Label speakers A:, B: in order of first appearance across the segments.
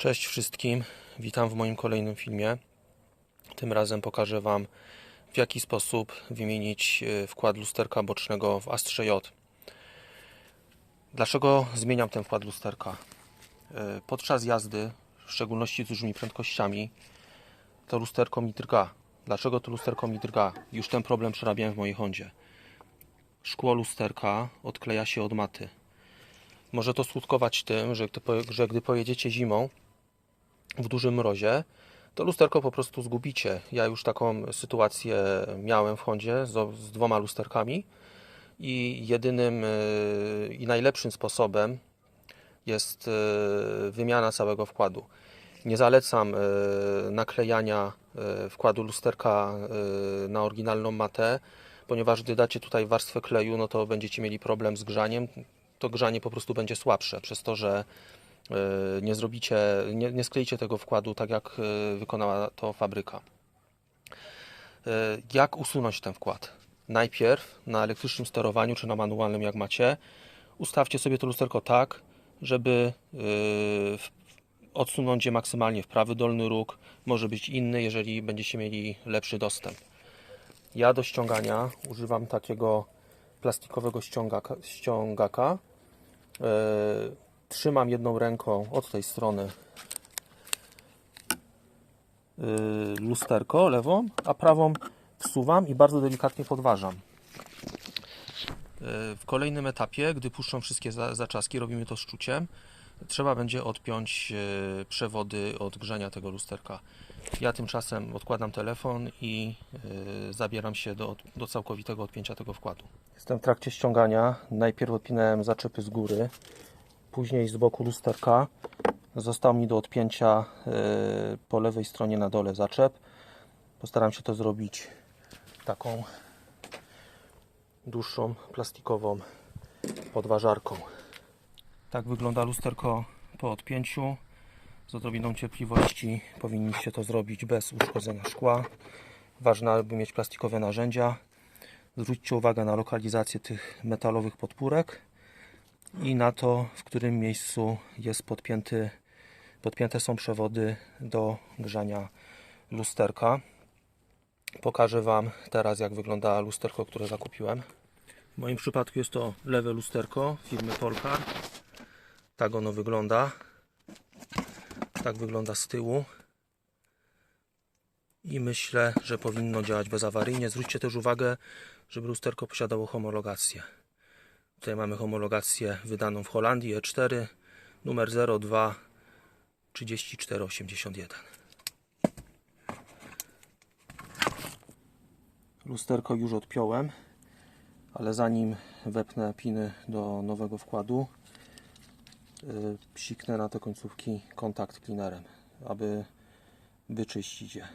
A: Cześć wszystkim, witam w moim kolejnym filmie. Tym razem pokażę Wam, w jaki sposób wymienić e, wkład lusterka bocznego w Astrze J. Dlaczego zmieniam ten wkład lusterka? E, Podczas jazdy, w szczególności z dużymi prędkościami, to lusterko mi drga. Dlaczego to lusterko mi drga? Już ten problem przerabiałem w mojej Hondzie. Szkło lusterka odkleja się od maty. Może to skutkować tym, że że gdy pojedziecie zimą w dużym mrozie, to lusterko po prostu zgubicie. Ja już taką sytuację miałem w Hondzie z, z dwoma lusterkami i jedynym yy, i najlepszym sposobem jest yy, wymiana całego wkładu. Nie zalecam yy, naklejania wkładu lusterka na oryginalną matę, ponieważ gdy dacie tutaj warstwę kleju, no to będziecie mieli problem z grzaniem. To grzanie po prostu będzie słabsze, przez to, że nie zrobicie, nie, nie skleicie tego wkładu tak, jak yy, wykonała to fabryka. Yy, Jak usunąć ten wkład? Najpierw na elektrycznym sterowaniu czy na manualnym, jak macie, ustawcie sobie to lusterko tak, żeby odsunąć je maksymalnie w prawy dolny róg. Może być inny, jeżeli będziecie mieli lepszy dostęp. Ja do ściągania używam takiego plastikowego ściągaka. ściągaka. Trzymam jedną ręką od tej strony yy, lusterko lewą, a prawą wsuwam i bardzo delikatnie podważam. Yy, W kolejnym etapie, gdy puszczą wszystkie za- zaczaski, robimy to szczuciem, trzeba będzie odpiąć yy, przewody od grzania tego lusterka. Ja tymczasem odkładam telefon i zabieram się do, do całkowitego odpięcia tego wkładu. Jestem w trakcie ściągania. Najpierw odpinałem zaczepy z góry, później z boku lusterka. Został mi do odpięcia yy, po lewej stronie na dole zaczep. Postaram się to zrobić taką dłuższą plastikową podważarką. Tak wygląda lusterko po odpięciu. Z odrobiną cierpliwości powinniście to zrobić bez uszkodzenia szkła. Ważne, aby mieć plastikowe narzędzia. Zwróćcie uwagę na lokalizację tych metalowych podpórek i na to, w którym miejscu jest podpięty, podpięte są przewody do grzania lusterka. Pokażę Wam teraz, jak wygląda lusterko, które zakupiłem. W moim przypadku jest to lewe lusterko firmy Polkar. Tak ono wygląda. Tak wygląda z tyłu. I myślę, że powinno działać bezawaryjnie. Zwróćcie też uwagę, żeby lusterko posiadało homologację. Tutaj mamy homologację wydaną w Holandii E4 numer 02 3481. Lusterko już odpiąłem, ale zanim wepnę piny do nowego wkładu, yy, psiknę na te końcówki kontakt cleanerem, aby wyczyścić je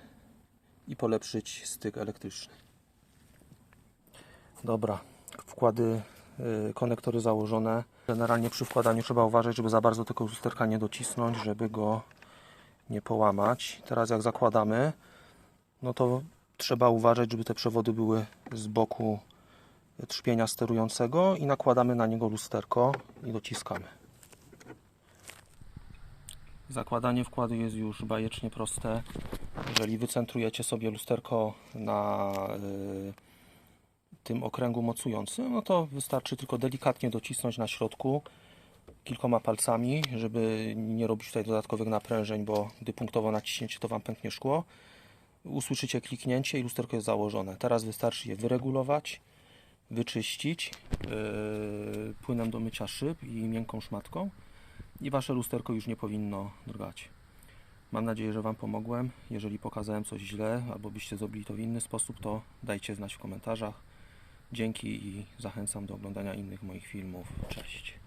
A: i polepszyć styk elektryczny. Dobra, wkłady, konektory założone. Generalnie przy wkładaniu trzeba uważać, żeby za bardzo tego lusterka nie docisnąć, żeby go nie połamać. Teraz jak zakładamy, no to trzeba uważać, żeby te przewody były z boku trzpienia sterującego i nakładamy na niego lusterko i dociskamy. Zakładanie wkładu jest już bajecznie proste. Jeżeli wycentrujecie sobie lusterko na y, tym okręgu mocującym, no to wystarczy tylko delikatnie docisnąć na środku kilkoma palcami, żeby nie robić tutaj dodatkowych naprężeń, bo gdy punktowo naciśniecie, to Wam pęknie szkło. Usłyszycie kliknięcie i lusterko jest założone. Teraz wystarczy je wyregulować, wyczyścić yy, płynem do mycia szyb i miękką szmatką i Wasze lusterko już nie powinno drgać. Mam nadzieję, że Wam pomogłem. Jeżeli pokazałem coś źle, albo byście zrobili to w inny sposób, to dajcie znać w komentarzach. Dzięki i zachęcam do oglądania innych moich filmów. Cześć.